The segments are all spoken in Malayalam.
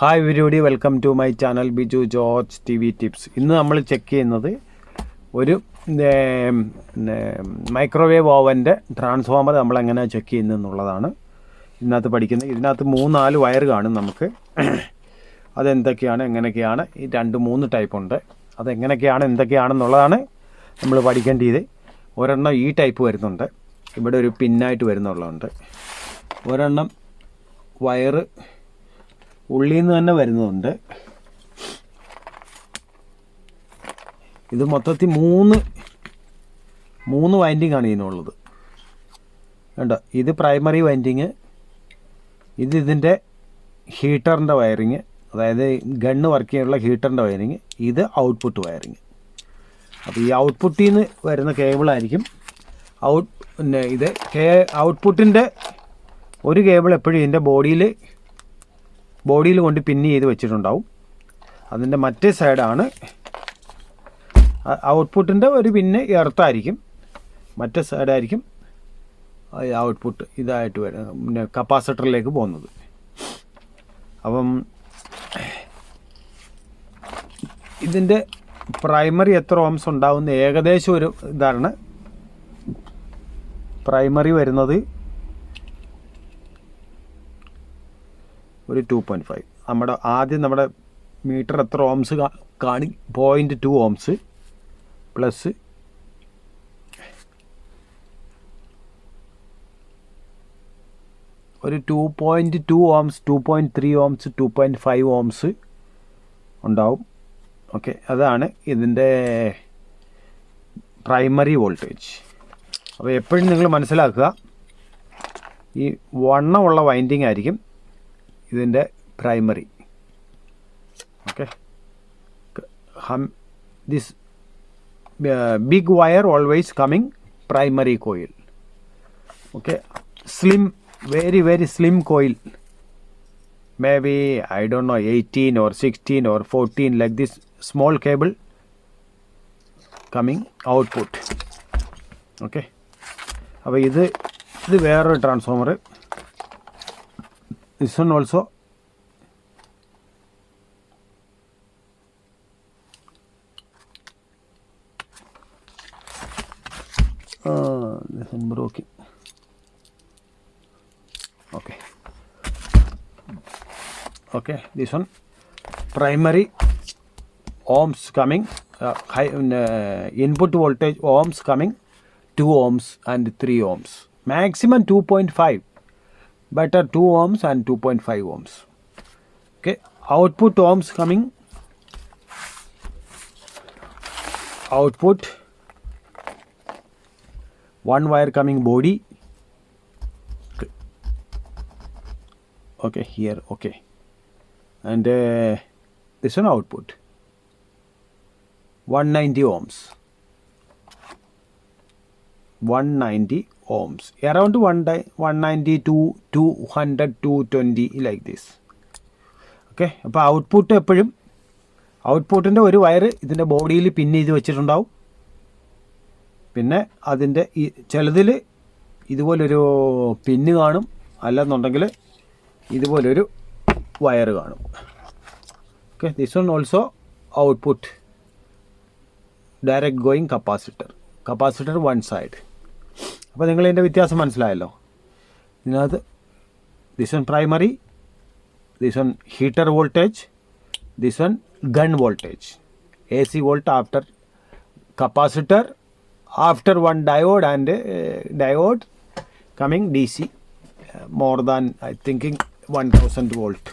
Hi everybody welcome to my channel Biju George T V tips ഇന്ന് നമ്മൾ ചെക്ക് ചെയ്യുന്നത് ഒരു മൈക്രോവേവ് ഓവന്റെ ട്രാൻസ്ഫോമർ നമ്മൾ എങ്ങനെ ചെക്ക് ചെയ്യുന്നത് എന്നുള്ളതാണ് ഇതിനകത്ത് പഠിക്കുന്നത്. ഇതിനകത്ത് മൂന്നാൽ വയർ കാണും നമുക്ക്. അതെന്തൊക്കെയാണ് എങ്ങനെയൊക്കെയാണ് ഈ രണ്ട് മൂന്ന് ടൈപ്പ് ഉണ്ട്. അതെങ്ങനെയൊക്കെയാണ് എന്തൊക്കെയാണെന്നുള്ളതാണ് നമ്മൾ പഠിക്കേണ്ടത്. ഒരെണ്ണം ഈ ടൈപ്പ് വരുന്നുണ്ട്. ഇവിടെ ഒരു പിന്നായിട്ട് വരുന്നുള്ളതുണ്ട്. ഒരെണ്ണം വയറ് ഉള്ളിൽ നിന്ന് തന്നെ വരുന്നതുണ്ട്. ഇത് മൊത്തത്തിൽ മൂന്ന് മൂന്ന് വൈൻഡിങ് ആണ് ഇതിനുള്ളത്. കണ്ടോ? ഇത് പ്രൈമറി വൈൻഡിങ് ഇത് ഇതിന്റെ ഹീറ്ററിന്റെ വയറിങ് അതായത് ഗണ്ണ് വർക്ക് ചെയ്യാനുള്ള ഹീറ്ററിന്റെ വയറിങ് ഇത് ഔട്ട്പുട്ട് വയറിങ് അപ്പോൾ ഈ ഔട്ട്പുട്ടിൽ നിന്ന് വരുന്ന കേബിളായിരിക്കും ഔട്ട് പിന്നെ ഇത് കേ ഔട്ട്പുട്ടിന്റെ ഒരു കേബിൾ എപ്പോഴും ഇതിന്റെ ബോഡിയിൽ ബോഡിയിൽ കൊണ്ട് പിന്ന് ചെയ്ത് വെച്ചിട്ടുണ്ടാവും. അതിന്റെ മറ്റേ സൈഡാണ് ഔട്ട്പുട്ടിന്റെ ഒരു പിന്ന് എർത്തായിരിക്കും. മറ്റേ സൈഡായിരിക്കും ഔട്ട്പുട്ട് ഇതായിട്ട് വരും പിന്നെ കപ്പാസിറ്ററിലേക്ക് പോകുന്നത്. അപ്പം ഇതിന്റെ പ്രൈമറി എത്ര ഓംസ് ഉണ്ടാവുന്ന ഏകദേശം ഒരു ഇതാണ്. പ്രൈമറി വരുന്നത് ഒരു ടു പോയിന്റ് ഫൈവ് നമ്മുടെ ആദ്യം നമ്മുടെ മീറ്റർ എത്ര ഓംസ് കാണി പോയിന്റ് ടു ഓംസ് പ്ലസ് ഒരു two point two ohms two point three ohms two point five ohms ഉണ്ടാവും. ഓക്കെ അതാണ് ഇതിന്റെ പ്രൈമറി വോൾട്ടേജ് അപ്പോൾ എപ്പോഴും നിങ്ങൾ മനസ്സിലാക്കുക ഈ വണ്ണമുള്ള വൈൻഡിങ് ആയിരിക്കും ഇതിന്റെ primary okay hmm this big wire always coming primary coil okay slim very very slim coil maybe I don't know eighteen or sixteen or fourteen like this small cable coming output okay അപ്പോൾ ഇത് ഇത് വേറൊരു transformer Ah, this one also? Uh, this one broken okay. Okay this one. Primary ohms coming. Uh, high uh, input voltage ohms coming. 2 ohms and 3 ohms. Maximum 2.5 better 2 ohms and 2.5 ohms. Okay? Output ohms coming. Output. One wire coming body. Okay. Here. Okay. And uh, this one output. 190 ohms 190 ohms. Around 1 di- 190 to 200 220 like this. Okay അപ്പോൾ ഔട്ട്പുട്ട് എപ്പോഴും ഔട്ട്പുട്ടിന്റെ ഒരു വയർ ഇതിന്റെ ബോഡിയിൽ പിൻ ചെയ്ത് വെച്ചിട്ടുണ്ടാവും. പിന്നെ അതിന്റെ ഈ ചിലതിൽ ഇതുപോലൊരു പിന്ന് കാണും. അല്ലെന്നുണ്ടെങ്കിൽ ഇതുപോലൊരു വയർ കാണും. Okay this one also output direct going capacitor capacitor one side അപ്പോൾ നിങ്ങൾ ഇതിന്റെ വ്യത്യാസം മനസ്സിലായല്ലോ. ഇതിനകത്ത് this one primary this one heater voltage this one gun voltage A C volt after capacitor after one diode and diode coming D C more than I thinking one thousand volt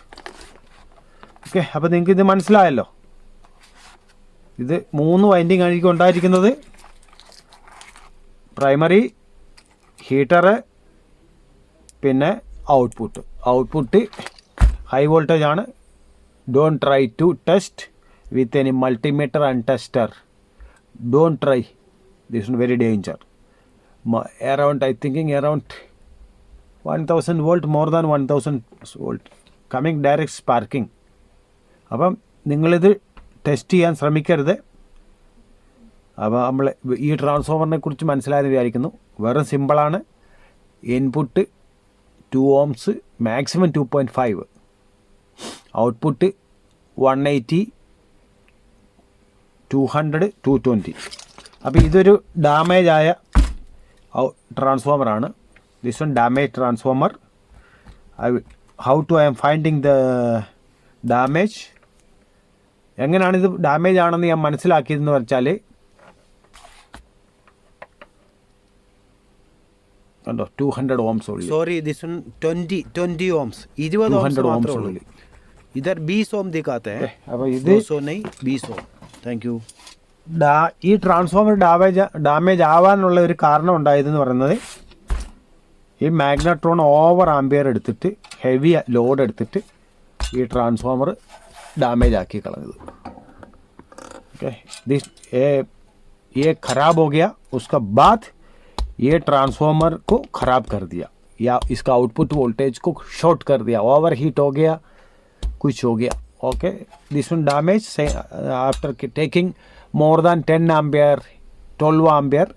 okay അപ്പോൾ നിങ്ങൾക്ക് ഇത് മനസ്സിലായല്ലോ. ഇത് മൂന്ന് വൈൻഡിങ് ആയിരിക്കും ഉണ്ടായിരിക്കുന്നത്. പ്രൈമറി ഹീറ്ററ് പിന്നെ ഔട്ട്പുട്ട് ഔട്ട്പുട്ട് ഹൈ വോൾട്ടേജ് ആണ്. Don't try to test with any multimeter and tester don't try this very danger around I thinking around one thousand volt more than one thousand volt coming direct sparking അപ്പം നിങ്ങളിത് ടെസ്റ്റ് ചെയ്യാൻ ശ്രമിക്കരുത്. അപ്പോൾ നമ്മൾ ഈ ട്രാൻസ്ഫോമറിനെ കുറിച്ച് മനസ്സിലായെന്ന് വിചാരിക്കുന്നു. വെറും സിമ്പിളാണ്. Input two ohms maximum two point five. Output one eighty two hundred two twenty. അപ്പോൾ ഇതൊരു ഡാമേജ് ആയ ട്രാൻസ്ഫോമറാണ്. This one damage transformer I how to I'm finding the damage എങ്ങനെയാണ് ഇത് ഡാമേജ് ആണെന്ന് ഞാൻ മനസ്സിലാക്കിയതെന്ന് വെച്ചാൽ കണ്ടോ ടു ഹൺഡ്രഡ് ഓംസ് ഉള്ളി sorry this one twenty twenty ohms ഇരുപത് 200 ഓംസ് ohms മാത്രമേ ഉള്ളൂ ഉള്ളൂ. ഇതർ ബീസ് ഓം ദിക്കാത്തെ അപ്പോൾ ഇത് സോ നൈ ബീസ് ഓം താങ്ക് യു ഡാ ഈ ട്രാൻസ്ഫോമർ ഡാമേജ് ഡാമേജ് ആവാനുള്ള ഒരു കാരണം ഉണ്ടായതെന്ന് പറയുന്നത് ഈ മാഗ്നട്രോൺ ഓവർ ആംബിയർ എടുത്തിട്ട് ഹെവി ലോഡ് എടുത്തിട്ട് ഈ ട്രാൻസ്ഫോമർ ഡാമേജ് ആക്കി കളഞ്ഞത് ओके दिस ये ये खराब हो गया उसका बाद ये ट्रांसफार्मर को ख़राब कर दिया या इसका आउटपुट वोल्टेज को शॉर्ट कर दिया ओवर हीट हो गया कुछ हो गया okay this one damage after taking more than 10 ampere 12 ampere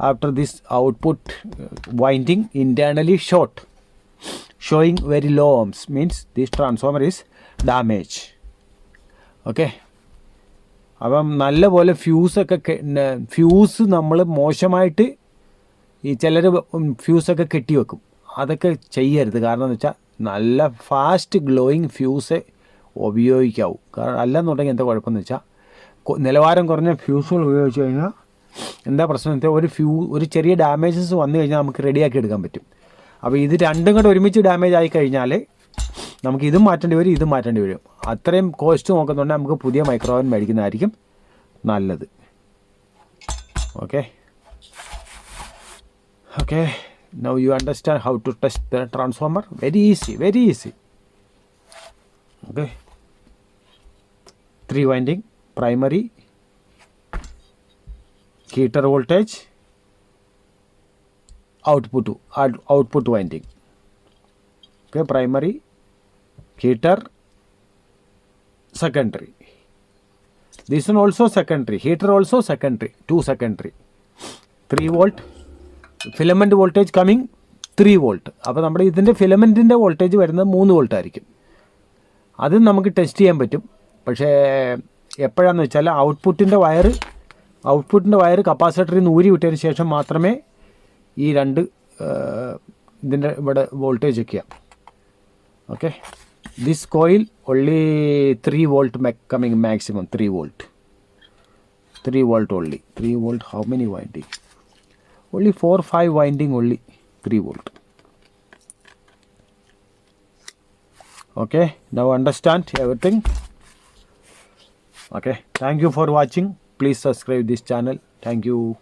after this output uh, winding internally short showing very low ohms means this transformer is damaged okay അപ്പം നല്ലപോലെ ഫ്യൂസൊക്കെ ഫ്യൂസ് നമ്മൾ മോശമായിട്ട് ഈ ചിലർ ഫ്യൂസൊക്കെ കെട്ടി വെക്കും അതൊക്കെ ചെയ്യരുത്. കാരണം എന്ന് വെച്ചാൽ നല്ല ഫാസ്റ്റ് ഗ്ലോയിങ് ഫ്യൂസ് ഉപയോഗിക്കാവൂ. കാരണം അല്ലെന്നുണ്ടെങ്കിൽ എന്താ കുഴപ്പമെന്ന് വെച്ചാൽ നിലവാരം കുറഞ്ഞ ഫ്യൂസുകൾ ഉപയോഗിച്ച് കഴിഞ്ഞാൽ എന്താ പ്രശ്നം വെച്ചാൽ ഒരു ഫ്യൂ ഒരു ചെറിയ ഡാമേജസ് വന്നു കഴിഞ്ഞാൽ നമുക്ക് റെഡിയാക്കി എടുക്കാൻ പറ്റും. അപ്പോൾ ഇത് രണ്ടും കൂടെ ഒരുമിച്ച് ഡാമേജ് ആയി കഴിഞ്ഞാൽ നമുക്ക് ഇതും മാറ്റേണ്ടി വരും ഇതും മാറ്റേണ്ടി വരും. അത്രയും കോസ്റ്റ് നോക്കുന്നുണ്ടെങ്കിൽ നമുക്ക് പുതിയ മൈക്രോവൻ മേടിക്കുന്നതായിരിക്കും നല്ലത്. Okay okay. Now you understand how to test the transformer. Very easy very easy. Okay. Three winding primary heater voltage output output winding. Okay primary heater secondary. This one also secondary heater also secondary two secondary. 3 volt filament voltage coming 3 volt. അപ്പോൾ നമ്മുടെ ഇതിന്റെ ഫിലമെന്റിന്റെ വോൾട്ടേജ് വരുന്നത് മൂന്ന് വോൾട്ട് ആയിരിക്കും അത് നമുക്ക് ടെസ്റ്റ് ചെയ്യാൻ പറ്റും. പക്ഷേ എപ്പോഴാന്ന് വെച്ചാൽ ഔട്ട്പുട്ടിന്റെ വയർ ഔട്ട്പുട്ടിന്റെ വയർ കപ്പാസിറ്ററിൽ നിന്ന് ഊരി വിട്ടതിന് ശേഷം മാത്രമേ ഈ രണ്ട് ഇതിന്റെ ഇവിടെ വോൾട്ടേജ് ഒക്കെയാണ് okay? This coil only three volt coming maximum three volt three volt only. Three volt how many winding only four five winding only 3 volt. Okay now understand everything. Okay thank you for watching. Please subscribe this channel. Thank you